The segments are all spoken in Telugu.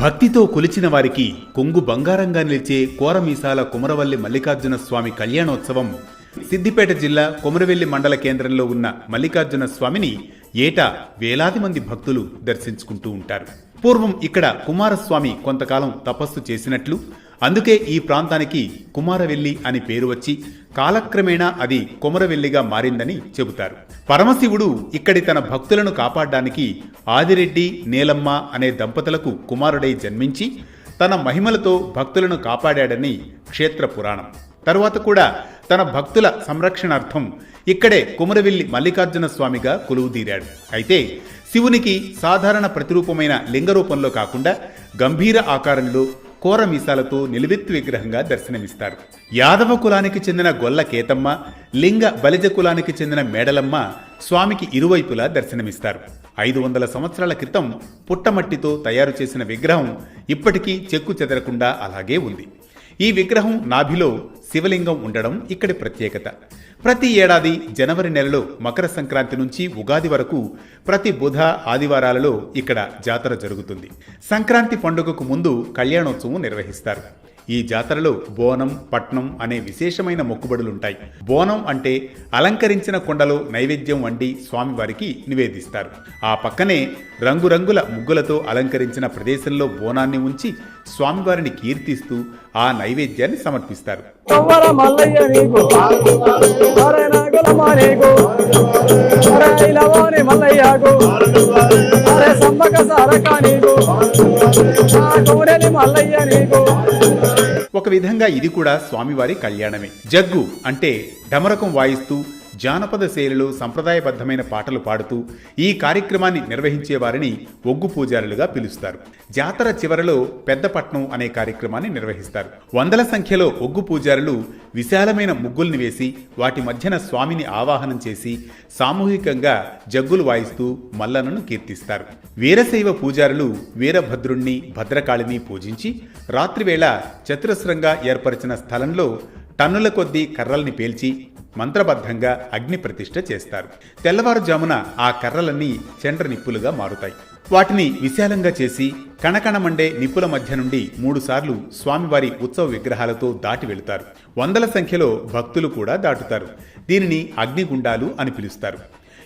భక్తితో కొలిచిన వారికి కొంగు బంగారంగా నిలిచే కోరమీసాల కుమరవల్లి మల్లికార్జున స్వామి కళ్యాణోత్సవం సిద్దిపేట జిల్లా కొమరవెల్లి మండల కేంద్రంలో ఉన్న మల్లికార్జున స్వామిని ఏటా వేలాది మంది భక్తులు దర్శించుకుంటూ ఉంటారు. పూర్వం ఇక్కడ కుమారస్వామి కొంతకాలం తపస్సు చేసినట్లు అందుకే ఈ ప్రాంతానికి కుమారవెల్లి అని పేరు వచ్చి కాలక్రమేణా అది కొమరవెల్లిగా మారిందని చెబుతారు. పరమశివుడు ఇక్కడి తన భక్తులను కాపాడడానికి ఆదిరెడ్డి నీలమ్మ అనే దంపతులకు కుమారుడై జన్మించి తన మహిమలతో భక్తులను కాపాడాడని క్షేత్ర పురాణం. తరువాత కూడా తన భక్తుల సంరక్షణార్థం ఇక్కడే కుమరవెల్లి మల్లికార్జున స్వామిగా కొలువుదీరాడు అయితే శివునికి సాధారణ ప్రతిరూపమైన లింగ రూపంలో కాకుండా గంభీర ఆకారంలో కోర మీసాలతో నిలువెత్తు విగ్రహంగా దర్శనమిస్తారు. యాదవ కులానికి చెందిన గొల్ల కేతమ్మ లింగ బలిజ కులానికి చెందిన మేడలమ్మ స్వామికి ఇరువైపులా దర్శనమిస్తారు. ఐదు వందల సంవత్సరాల క్రితం పుట్టమట్టితో తయారు చేసిన విగ్రహం ఇప్పటికీ చెక్కు చెదరకుండా అలాగే ఉంది. ఈ విగ్రహం నాభిలో శివలింగం ఉండడం ఇక్కడి ప్రత్యేకత. ప్రతి ఏడాది జనవరి నెలలో మకర సంక్రాంతి నుంచి ఉగాది వరకు ప్రతి బుధ ఆదివారాలలో ఇక్కడ జాతర జరుగుతుంది. సంక్రాంతి పండుగకు ముందు కళ్యాణోత్సవం నిర్వహిస్తారు. ఈ జాతరలో బోనం పట్నం అనే విశేషమైన మొక్కుబడులుంటాయి. బోనం అంటే అలంకరించిన కొండలో నైవేద్యం వండి స్వామివారికి నివేదిస్తారు. ఆ పక్కనే రంగురంగుల ముగ్గులతో అలంకరించిన ప్రదేశంలో బోనాన్ని ఉంచి స్వామివారిని కీర్తిస్తూ ఆ నైవేద్యాన్ని సమర్పిస్తారు. మల్లయ్య నీకు. ఒక విధంగా ఇది కూడా స్వామివారి కళ్యాణమే. జగ్గు అంటే డమరకం వాయిస్తూ జానపద శైలిలో సంప్రదాయబద్ధమైన పాటలు పాడుతూ ఈ కార్యక్రమాన్ని నిర్వహించేవారిని ఒగ్గు పూజారులుగా పిలుస్తారు. జాతర చివరలో పెద్దపట్నం అనే కార్యక్రమాన్ని నిర్వహిస్తారు. వందల సంఖ్యలో ఒగ్గు పూజారులు విశాలమైన ముగ్గుల్ని వేసి వాటి మధ్యన స్వామిని ఆవాహనం చేసి సామూహికంగా జగ్గులు వాయిస్తూ మల్లనను కీర్తిస్తారు. వీరశైవ పూజారులు వీరభద్రుణ్ణి భద్రకాళిని పూజించి రాత్రివేళ చతురస్రంగా ఏర్పరిచిన స్థలంలో టన్నుల కొద్దీ కర్రల్ని పేల్చి మంత్రబద్ధంగా అగ్ని ప్రతిష్ఠ చేస్తారు. తెల్లవారుజామున ఆ కర్రలన్నీ చండ్ర నిప్పులుగా మారుతాయి. వాటిని విశాలంగా చేసి కణకణమండే నిప్పుల మధ్య నుండి మూడుసార్లు స్వామివారి ఉత్సవ విగ్రహాలతో దాటి వెళుతారు. వందల సంఖ్యలో భక్తులు కూడా దాటుతారు. దీనిని అగ్నిగుండాలు అని పిలుస్తారు.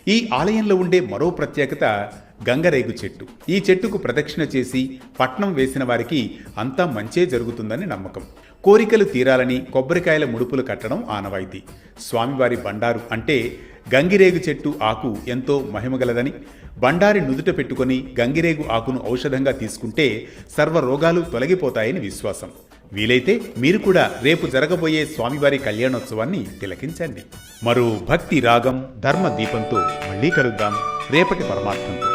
ఈ ఆలయంలో ఉండే మరో ప్రత్యేకత గంగరేగు చెట్టు. ఈ చెట్టుకు ప్రదక్షిణ చేసి పట్నం వేసిన వారికి అంతా మంచే జరుగుతుందని నమ్మకం. కోరికలు తీరాలని కొబ్బరికాయల ముడుపులు కట్టడం ఆనవాయితీ. స్వామివారి బండారు అంటే గంగిరేగు చెట్టు ఆకు ఎంతో మహిమగలదని బండారి నుదుట పెట్టుకొని గంగిరేగు ఆకును ఔషధంగా తీసుకుంటే సర్వ రోగాలు తొలగిపోతాయని విశ్వాసం. వీలైతే మీరు కూడా రేపు జరగబోయే స్వామివారి కళ్యాణోత్సవాన్ని తిలకించండి. మరో భక్తి రాగం ధర్మ దీపంతో మళ్ళీ కలుద్దాం. రేపటి పరమార్థంతో.